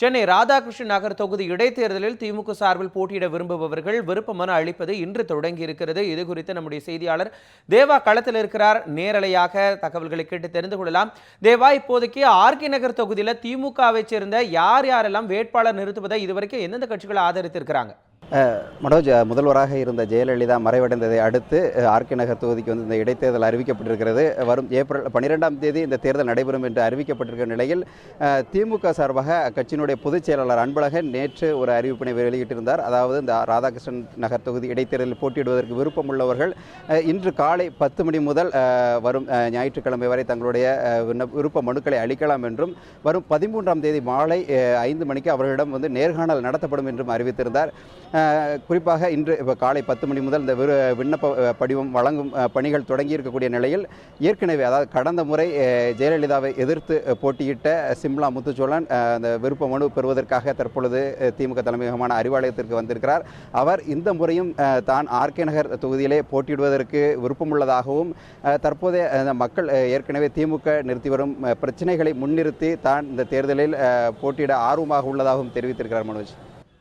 சென்னை ராதாகிருஷ்ணன் நகர் தொகுதி இடைத்தேர்தலில் திமுக சார்பில் போட்டியிட விரும்புபவர்கள் விருப்ப மனு அளிப்பது இன்று தொடங்கி இருக்கிறது இது குறித்து நம்முடைய செய்தியாளர் தேவா களத்தில் இருக்கிறார். நேரலையாக தகவல்களை கேட்டு தெரிந்து கொள்ளலாம். தேவா இப்போதைக்கு ஆர்கே நகர் தொகுதியில் திமுகவை சேர்ந்த யார் யாரெல்லாம் வேட்பாளர் நிறுத்துவதை இதுவரைக்கும் எந்தெந்த கட்சிகளை ஆதரித்திருக்கிறாங்க? மனோஜ் முதல்வராக இருந்த ஜெயலலிதா மறைவடைந்ததை அடுத்து ஆர்கே நகர் தொகுதிக்கு வந்து இந்த இடைத்தேர்தல் அறிவிக்கப்பட்டிருக்கிறது. வரும் ஏப்ரல் பன்னிரெண்டாம் தேதி இந்த தேர்தல் நடைபெறும் என்று அறிவிக்கப்பட்டிருக்கிற நிலையில் திமுக சார்பாக அக்கட்சியினுடைய பொதுச் செயலாளர் அன்பழகன் நேற்று ஒரு அறிவிப்பினை வெளியிட்டிருந்தார். அதாவது இந்த ராதாகிருஷ்ணன் நகர் தொகுதி இடைத்தேர்தலில் போட்டியிடுவதற்கு விருப்பம் உள்ளவர்கள் இன்று காலை பத்து மணி முதல் வரும் ஞாயிற்றுக்கிழமை வரை தங்களுடைய விருப்ப மனுக்களை அளிக்கலாம் என்றும் வரும் பதிமூன்றாம் தேதி மாலை ஐந்து மணிக்கு அவர்களிடம் வந்து நேர்காணல் நடத்தப்படும் என்றும் அறிவித்திருந்தார். குறிப்பாக இன்று இப்போ காலை பத்து மணி முதல் இந்த விரு விண்ணப்ப படிவம் வழங்கும் பணிகள் தொடங்கி இருக்கக்கூடிய நிலையில் ஏற்கனவே அதாவது கடந்த முறை ஜெயலலிதாவை எதிர்த்து போட்டியிட்ட சிம்லா முத்துச்சோழன் அந்த விருப்ப மனு பெறுவதற்காக தற்பொழுது திமுக தலைமையகமான அறிவாலயத்திற்கு வந்திருக்கிறார். அவர் இந்த முறையும் தான் ஆர்கே நகர் தொகுதியிலே போட்டியிடுவதற்கு விருப்பமுள்ளதாகவும் தற்போதைய மக்கள் ஏற்கனவே திமுக நிறுத்தி வரும் பிரச்சனைகளை முன்னிறுத்தி தான் இந்த தேர்தலில் போட்டியிட ஆர்வமாக உள்ளதாகவும் தெரிவித்திருக்கிறார் மனோஜ்.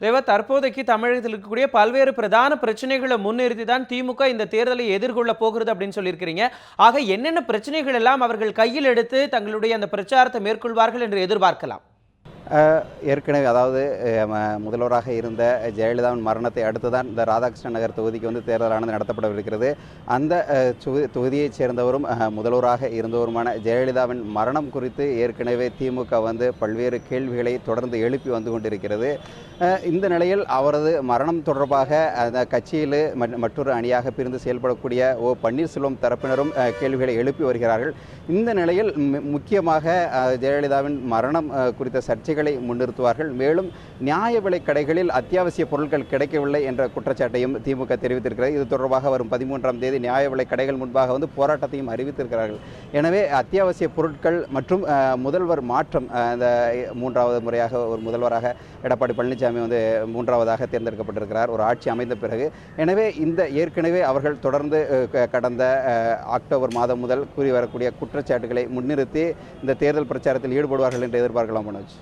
தேவா தற்போதைக்கு தமிழகத்தில் இருக்கக்கூடிய பல்வேறு பிரதான பிரச்சனைகளை முன்னிறுத்தி தான் திமுக இந்த தேர்தலை எதிர்கொள்ள போகிறது அப்படின்னு சொல்லியிருக்கிறீங்க. ஆக என்னென்ன பிரச்சனைகள் எல்லாம் அவர்கள் கையில் எடுத்து தங்களுடைய அந்த பிரச்சாரத்தை மேற்கொள்வார்கள் என்று எதிர்பார்க்கலாம்? ஏற்கனவே அதாவது முதல்வராக இருந்த ஜெயலலிதாவின் மரணத்தை அடுத்து தான் இந்த ராதாகிருஷ்ணன் நகர் தொகுதிக்கு வந்து தேர்தலானது நடத்தப்படவிருக்கிறது. அந்த தொகு- தொகுதியைச் சேர்ந்தவரும் முதல்வராக இருந்தவருமான ஜெயலலிதாவின் மரணம் குறித்து ஏற்கனவே திமுக வந்து பல்வேறு கேள்விகளை தொடர்ந்து எழுப்பி வந்து கொண்டிருக்கிறது. இந்த நிலையில் அவரது மரணம் தொடர்பாக அந்த கட்சியில் மற்றொரு அணியாக பிரிந்து செயல்படக்கூடிய ஓ பன்னீர்செல்வம் தரப்பினரும் கேள்விகளை எழுப்பி வருகிறார்கள். இந்த நிலையில் முக்கியமாக ஜெயலலிதாவின் மரணம் குறித்த சர்ச்சை சர்ச்சைகளை முன்னிறுத்துவார்கள். மேலும் நியாய விலை கடைகளில் அத்தியாவசிய பொருட்கள் கிடைக்கவில்லை என்ற குற்றச்சாட்டையும் திமுக தெரிவித்திருக்கிறது. இது தொடர்பாக வரும் பதிமூன்றாம் தேதி நியாய விலை கடைகள் முன்பாக வந்து போராட்டத்தையும் அறிவித்திருக்கிறார்கள். எனவே அத்தியாவசிய பொருட்கள் மற்றும் முதல்வர் மாற்றம் அந்த மூன்றாவது முறையாக ஒரு முதல்வராக எடப்பாடி பழனிசாமி வந்து மூன்றாவதாக தேர்ந்தெடுக்கப்பட்டிருக்கிறார். ஒரு ஆட்சி அமைந்த பிறகு. எனவே இந்த ஏற்கனவே அவர்கள் தொடர்ந்து கடந்த அக்டோபர் மாதம் முதல் கூறி வரக்கூடிய குற்றச்சாட்டுகளை முன்னிறுத்தி இந்த தேர்தல் பிரச்சாரத்தில் ஈடுபடுவார்கள் என்று எதிர்பார்க்கலாம் மனோஜ்.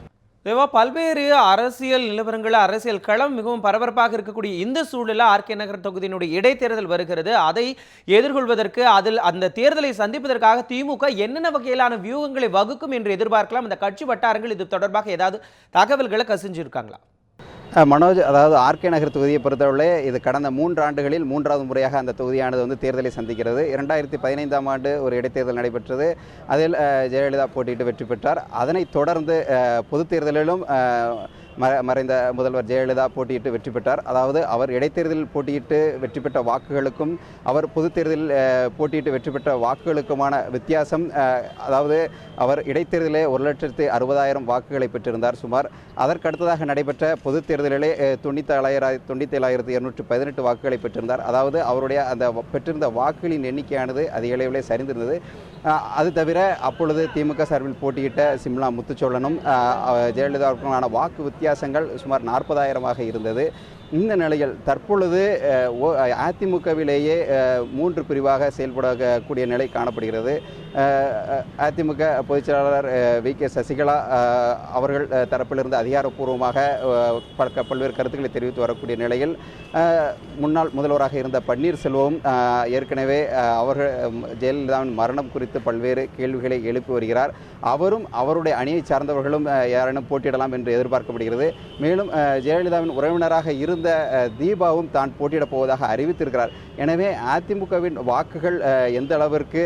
தேவா பல்வேறு அரசியல் நிலவரங்கள் அரசியல் களம் மிகவும் பரபரப்பாக இருக்கக்கூடிய இந்த சூழலில் ஆர்கே நகர் தொகுதியினுடைய இடைத்தேர்தல் வருகிறது. அதை எதிர்கொள்வதற்கு அதில் அந்த தேர்தலை சந்திப்பதற்காக திமுக என்னென்ன வகையிலான வியூகங்களை வகுக்கும் என்று எதிர்பார்க்கலாம். அந்த கட்சி வட்டாரங்கள் இது தொடர்பாக ஏதாவது தகவல்களை கசிஞ்சிருக்காங்களா? மனோஜ் அதாவது ஆர்கே நகர் தொகுதியை பொறுத்தவரை இது கடந்த மூன்று ஆண்டுகளில் மூன்றாவது முறையாக அந்த தொகுதியானது வந்து தேர்தலை சந்திக்கிறது. இரண்டாயிரத்தி பதினைந்தாம் ஆண்டு ஒரு இடைத்தேர்தல் நடைபெற்றது. அதில் ஜெயலலிதா போட்டியிட்டு வெற்றி பெற்றார். அதனைத் தொடர்ந்து பொதுத் தேர்தலிலும் மறைந்த முதல்வர் ஜெயலலிதா போட்டியிட்டு வெற்றி பெற்றார். அதாவது அவர் இடைத்தேர்தலில் போட்டியிட்டு வெற்றி பெற்ற வாக்குகளுக்கும் அவர் பொதுத் தேர்தலில் போட்டியிட்டு வெற்றி பெற்ற வாக்குகளுக்குமான வித்தியாசம் அதாவது அவர் இடைத்தேர்தலே ஒரு லட்சத்து அறுபதாயிரம் வாக்குகளை பெற்றிருந்தார் சுமார். அதற்கடுத்ததாக நடைபெற்ற பொது தேர்தலிலே தொண்ணூத்தேழாயிரம் தொண்ணூத்தேழாயிரத்தி இருநூற்றி பதினெட்டு வாக்குகளை பெற்றிருந்தார். அதாவது அவருடைய அந்த பெற்றிருந்த வாக்குகளின் எண்ணிக்கையானது அதிக அளவிலே சரிந்திருந்தது. அது தவிர அப்பொழுது திமுக சார்பில் போட்டியிட்ட சிம்லா முத்துச்சோழனும் ஜெயலலிதாவுக்குமான வாக்கு வித்தியாசங்கள் சுமார் நாற்பதாயிரமாக இருந்தது. இந்த நிலையில் தற்பொழுது ஓ- அதிமுகவிலேயே மூன்று பிரிவாக செயல்படக்கூடிய நிலை காணப்படுகிறது. அதிமுக பொதுச்செயலாளர் வி. கே. சசிகலா அவர்கள் தரப்பிலிருந்து அதிகாரப்பூர்வமாக பல்வேறு கருத்துக்களை தெரிவித்து வரக்கூடிய நிலையில் முன்னாள் முதல்வராக இருந்த பன்னீர்செல்வம் ஏற்கனவே அவர்கள் ஜெயலலிதாவின் மரணம் குறித்து பல்வேறு கேள்விகளை எழுப்பி வருகிறார். அவரும் அவருடைய அணியை சார்ந்தவர்களும் யாரேனும் போட்டியிடலாம் என்று எதிர்பார்க்கப்படுகிறது. மேலும் ஜெயலலிதாவின் உறவினராக இருந்த அஹ், தீபாவும் தான் போட்டியிடப் போவதாக அறிவித்திருக்கிறார். எனவே அதிமுகவின் வாக்குகள் எந்த அளவிற்கு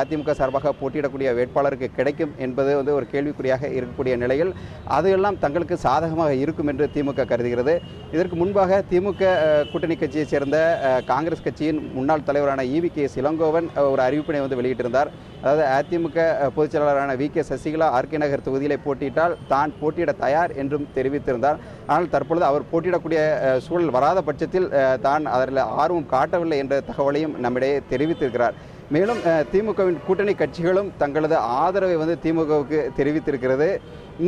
அதிமுக சார்பாக போட்டியிடக்கூடிய வேட்பாளருக்கு கிடைக்கும் என்பது வந்து ஒரு கேள்விக்குறியாக இருக்கக்கூடிய நிலையில் அதையெல்லாம் தங்களுக்கு சாதகமாக இருக்கும் என்று திமுக கருதுகிறது. இதற்கு முன்பாக திமுக கூட்டணி கட்சியைச் சேர்ந்த காங்கிரஸ் கட்சியின் முன்னாள் தலைவரான ஈவி கே. இளங்கோவன் ஒரு அறிவிப்பினை வந்து வெளியிட்டிருந்தார். அதாவது அதிமுக அஹ், பொதுச் செயலாளரான V. K. Sasikala R K Nagar தொகுதியிலே போட்டியிட்டால் தான் போட்டியிட தயார் என்றும் தெரிவித்திருந்தார். ஆனால் தற்பொழுது அவர் போட்டியிடக்கூடிய சூழல் வராத பட்சத்தில் தான் அதில் ஆர்வம் காட்டவில்லை என்ற தகவலையும் நம்மிடையே தெரிவித்திருக்கிறார். மேலும் திமுகவின் கூட்டணி கட்சிகளும் தங்களது ஆதரவை வந்து திமுகவுக்கு தெரிவித்திருக்கிறது.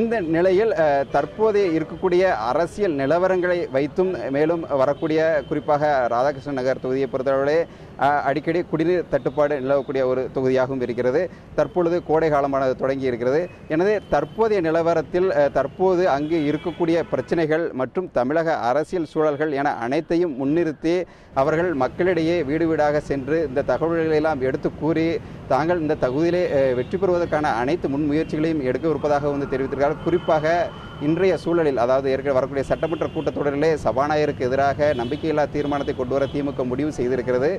இந்த நிலையில் தற்போதைய இருக்கக்கூடிய அரசியல் நிலவரங்களை வைத்தும் மேலும் வரக்கூடிய குறிப்பாக ராதாகிருஷ்ணன் நகர் தொகுதியை பொறுத்தவரை அடிக்கடி குடிநீர் தட்டுப்பாடு நிலவக்கூடிய ஒரு தொகுதியாகவும் இருக்கிறது. தற்பொழுது கோடை காலமானது தொடங்கி இருக்கிறது. எனவே தற்போதைய நிலவரத்தில் தற்போது அங்கு இருக்கக்கூடிய பிரச்சனைகள் மற்றும் தமிழக அரசியல் சூழல்கள் என அனைத்தையும் முன்னிறுத்தி அவர்கள் மக்களிடையே வீடு வீடாக சென்று இந்த தகவல்களை எல்லாம் எடுத்து கூறி தாங்கள் இந்த தகுதியிலே வெற்றி பெறுவதற்கான அனைத்து முன்முயற்சிகளையும் எடுக்கவிருப்பதாக வந்து தெரிவித்திருக்கிறார் குறிப்பாக இன்றைய சூழலில் அதாவது ஏற்கனவே வரக்கூடிய சட்டமன்ற கூட்டத்தொடரிலே சபாநாயகருக்கு எதிராக நம்பிக்கையில்லா தீர்மானத்தை கொண்டு வர திமுக முடிவு செய்திருக்கிறது.